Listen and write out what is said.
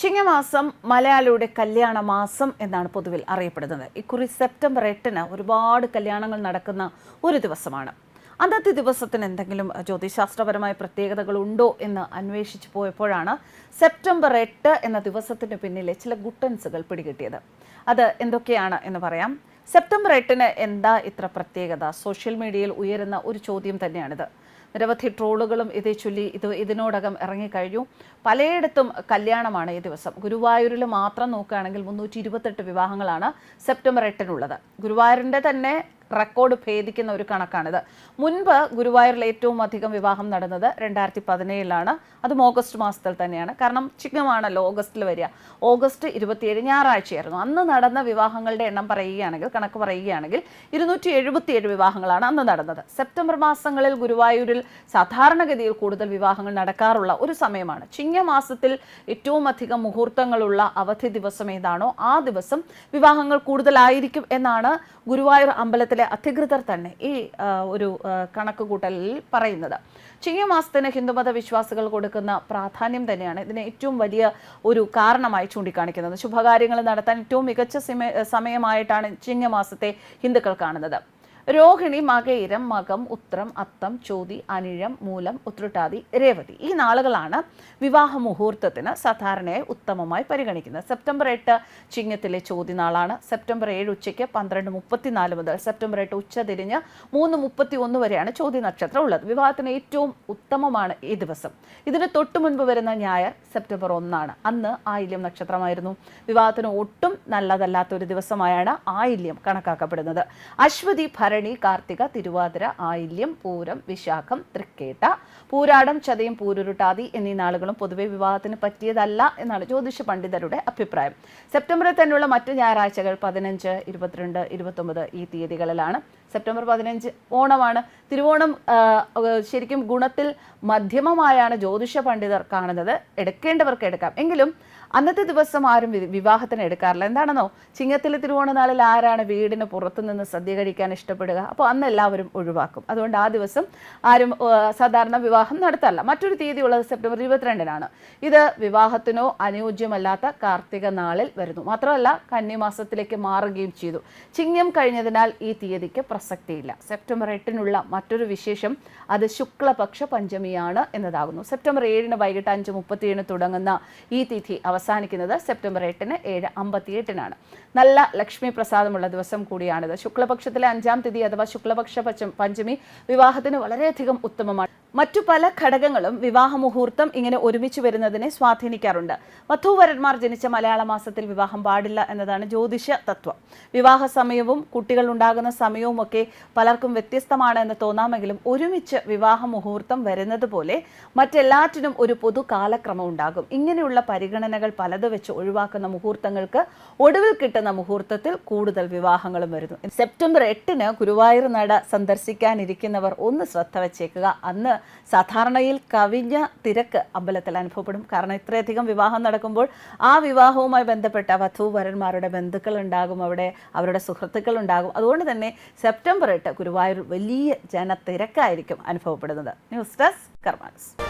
ചിങ്ങമാസം മലയാളിയുടെ കല്യാണ മാസം എന്നാണ് പൊതുവിൽ അറിയപ്പെടുന്നത്. ഇക്കുറി സെപ്റ്റംബർ എട്ടിന് ഒരുപാട് കല്യാണങ്ങൾ നടക്കുന്ന ഒരു ദിവസമാണ്. അന്നത്തെ ദിവസത്തിന് എന്തെങ്കിലും ജ്യോതിശാസ്ത്രപരമായ പ്രത്യേകതകൾ ഉണ്ടോ എന്ന് അന്വേഷിച്ചു പോയപ്പോഴാണ് സെപ്റ്റംബർ എട്ട് എന്ന ദിവസത്തിന് പിന്നിലെ ചില ഗുട്ടൻസുകൾ പിടികിട്ടിയത്. അത് എന്തൊക്കെയാണ് എന്ന് പറയാം. സെപ്റ്റംബർ എട്ടിന് എന്താ ഇത്ര പ്രത്യേകത? സോഷ്യൽ മീഡിയയിൽ ഉയരുന്ന ഒരു ചോദ്യം തന്നെയാണിത്. നിരവധി ട്രോളുകളും ഇതേ ചൊല്ലി ഇത് ഇതിനോടകം ഇറങ്ങിക്കഴിഞ്ഞു. പലയിടത്തും കല്യാണമാണ് ഈ ദിവസം. ഗുരുവായൂരിൽ മാത്രം നോക്കുകയാണെങ്കിൽ മുന്നൂറ്റി ഇരുപത്തെട്ട് വിവാഹങ്ങളാണ് സെപ്റ്റംബർ എട്ടിനുള്ളത്. ഗുരുവായൂരിന്റെ തന്നെ റെക്കോർഡ് ഭേദിക്കുന്ന ഒരു കണക്കാണിത്. മുൻപ് ഗുരുവായൂരിൽ ഏറ്റവും അധികം വിവാഹം നടന്നത് രണ്ടായിരത്തി പതിനേഴിലാണ് അതും ഓഗസ്റ്റ് മാസത്തിൽ തന്നെയാണ്. കാരണം ചിങ്ങമാണല്ലോ ഓഗസ്റ്റിൽ വരിക. ഓഗസ്റ്റ് ഇരുപത്തിയേഴ് ഞായറാഴ്ചയായിരുന്നു. അന്ന് നടന്ന വിവാഹങ്ങളുടെ എണ്ണം പറയുകയാണെങ്കിൽ കണക്ക് പറയുകയാണെങ്കിൽ ഇരുന്നൂറ്റി എഴുപത്തിയേഴ് വിവാഹങ്ങളാണ് അന്ന് നടന്നത്. സെപ്റ്റംബർ മാസങ്ങളിൽ ഗുരുവായൂരിൽ സാധാരണഗതിയിൽ കൂടുതൽ വിവാഹങ്ങൾ നടക്കാറുള്ള ഒരു സമയമാണ്. ചിങ്ങമാസത്തിൽ ഏറ്റവും അധികം മുഹൂർത്തങ്ങളുള്ള അവധി ദിവസം ഏതാണോ ആ ദിവസം വിവാഹങ്ങൾ കൂടുതലായിരിക്കും എന്നാണ് ഗുരുവായൂർ അമ്പലത്തിലെ അധികൃതർ തന്നെ ഈ ഒരു കണക്ക് കൂട്ടലിൽ പറയുന്നത്. ചിങ്ങമാസത്തിന് ഹിന്ദുമത വിശ്വാസികൾ കൊടുക്കുന്ന പ്രാധാന്യം തന്നെയാണ് ഇതിന് ഏറ്റവും വലിയ ഒരു കാരണമായി ചൂണ്ടിക്കാണിക്കുന്നത്. ശുഭകാര്യങ്ങൾ നടത്താൻ ഏറ്റവും മികച്ച സമയമായിട്ടാണ് ചിങ്ങമാസത്തെ ഹിന്ദുക്കൾ കാണുന്നത്. രോഹിണി മകയിരം മകം ഉത്രം അത്തം ചോതി അനിഴം മൂലം ഉത്രട്ടാതി രേവതി. ഈ നാളുകളാണ് വിവാഹ മുഹൂർത്തത്തിന് സാധാരണയായി ഉത്തമമായി പരിഗണിക്കുന്നത്. സെപ്റ്റംബർ എട്ട് ചിങ്ങത്തിലെ ചോതി നാളാണ്. സെപ്റ്റംബർ ഏഴ് ഉച്ചയ്ക്ക് പന്ത്രണ്ട് മുപ്പത്തിനാല് മുതൽ സെപ്റ്റംബർ എട്ട് ഉച്ച തിരിഞ്ഞ് മൂന്ന് മുപ്പത്തി ഒന്ന് വരെയാണ് ചോതി നക്ഷത്രം ഉള്ളത്. വിവാഹത്തിന് ഏറ്റവും ഉത്തമമാണ് ഈ ദിവസം. ഇതിന് തൊട്ടു മുൻപ് വരുന്ന ഞായർ സെപ്റ്റംബർ ഒന്നാണ്. അന്ന് ആയില്യം നക്ഷത്രമായിരുന്നു. വിവാഹത്തിന് ഒട്ടും നല്ലതല്ലാത്ത ഒരു ദിവസമായാണ് ആയില്യം കണക്കാക്കപ്പെടുന്നത്. അശ്വതി ഭരണി കാർത്തിക തിരുവാതിര ആയില്യം പൂരം വിശാഖം തൃക്കേട്ട പൂരാടം ചതയം പൂരുരുട്ടാതി എന്നീ നാളുകളും പൊതുവെ വിവാഹത്തിന് പറ്റിയതല്ല എന്നാണ് ജ്യോതിഷ പണ്ഡിതരുടെ അഭിപ്രായം. സെപ്റ്റംബറിൽ തന്നെയുള്ള മറ്റു ഞായറാഴ്ചകൾ പതിനഞ്ച് ഇരുപത്തിരണ്ട് ഇരുപത്തൊമ്പത് ഈ തീയതികളിലാണ്. സെപ്റ്റംബർ പതിനഞ്ച് ഓണമാണ്. തിരുവോണം ശരിക്കും ഗുണത്തിൽ മധ്യമമായാണ് ജ്യോതിഷ പണ്ഡിതർ കാണുന്നത്. എടുക്കേണ്ടവർക്ക് എടുക്കാം. എങ്കിലും അന്നത്തെ ദിവസം ആരും വിവാഹത്തിന് എടുക്കാറില്ല. എന്താണെന്നോ? ചിങ്ങത്തിലെ തിരുവോണ നാളിൽ ആരാണ് വീടിന് പുറത്തു നിന്ന് സദ്യ കഴിക്കാൻ ഇഷ്ടപ്പെടുക? അപ്പോൾ അന്ന് എല്ലാവരും ഒഴിവാക്കും. അതുകൊണ്ട് ആ ദിവസം ആരും സാധാരണ വിവാഹം നടത്താറില്ല മറ്റൊരു തീയതി ഉള്ളത് സെപ്റ്റംബർ ഇരുപത്തിരണ്ടിനാണ്. ഇത് വിവാഹത്തിനോ അനുയോജ്യമല്ലാത്ത കാർത്തിക നാളിൽ വരുന്നു. മാത്രമല്ല കന്നിമാസത്തിലേക്ക് മാറുകയും ചെയ്തു. ചിങ്ങം കഴിഞ്ഞതിനാൽ ഈ തീയതിക്ക് പ്രസക്തിയില്ല. സെപ്റ്റംബർ എട്ടിനുള്ള മറ്റൊരു വിശേഷം അത് ശുക്ലപക്ഷ പഞ്ചമിയാണ് എന്നതാകുന്നു. സെപ്റ്റംബർ ഏഴിന് വൈകിട്ട് അഞ്ച് മുപ്പത്തിയേഴിന് തുടങ്ങുന്ന ഈ തിഥി അവസാനിക്കുന്നത് സെപ്റ്റംബർ എട്ടിന് ഏഴ് അമ്പത്തിയെട്ടിനാണ്. നല്ല ലക്ഷ്മി പ്രസാദമുള്ള ദിവസം കൂടിയാണിത്. ശുക്ലപക്ഷത്തിലെ അഞ്ചാം തിഥി അഥവാ ശുക്ലപക്ഷ പഞ്ചമി വിവാഹത്തിന് വളരെയധികം ഉത്തമമാണ്. മറ്റു പല ഘടകങ്ങളും വിവാഹ മുഹൂർത്തം ഇങ്ങനെ ഒരുമിച്ച് വരുന്നതിനെ സ്വാധീനിക്കാറുണ്ട്. വധൂവരന്മാർ ജനിച്ച മലയാള മാസത്തിൽ വിവാഹം പാടില്ല എന്നതാണ് ജ്യോതിഷ തത്വം. വിവാഹ സമയവും കുട്ടികൾ ഉണ്ടാകുന്ന സമയവും ഒക്കെ പലർക്കും വ്യത്യസ്തമാണ് എന്ന് തോന്നാമെങ്കിലും ഒരുമിച്ച് വിവാഹ മുഹൂർത്തം വരുന്നത് പോലെ മറ്റെല്ലാറ്റിനും ഒരു പൊതു കാലക്രമം ഉണ്ടാകും. ഇങ്ങനെയുള്ള പരിഗണനകൾ പലത് വെച്ച് ഒഴിവാക്കുന്ന മുഹൂർത്തങ്ങൾക്ക് ഒടുവിൽ കിട്ടുന്ന മുഹൂർത്തത്തിൽ കൂടുതൽ വിവാഹങ്ങളും വരുന്നു. സെപ്റ്റംബർ എട്ടിന് ഗുരുവായൂർ നട സന്ദർശിക്കാനിരിക്കുന്നവർ ഒന്ന് ശ്രദ്ധ വച്ചേക്കുക. അന്ന് സാധാരണയിൽ കവിഞ്ഞ തിരക്ക് അമ്പലത്തിൽ അനുഭവപ്പെടും. കാരണം ഇത്രയധികം വിവാഹം നടക്കുമ്പോൾ ആ വിവാഹവുമായി ബന്ധപ്പെട്ട വധു വരന്മാരുടെ ബന്ധുക്കൾ ഉണ്ടാകും. അവിടെ അവരുടെ സുഹൃത്തുക്കൾ ഉണ്ടാകും. അതുകൊണ്ട് തന്നെ സെപ്റ്റംബർ എട്ട് ഗുരുവായൂർ വലിയ ജനത്തിരക്കായിരിക്കും അനുഭവപ്പെടുന്നത്. News desk കർമാനസ്.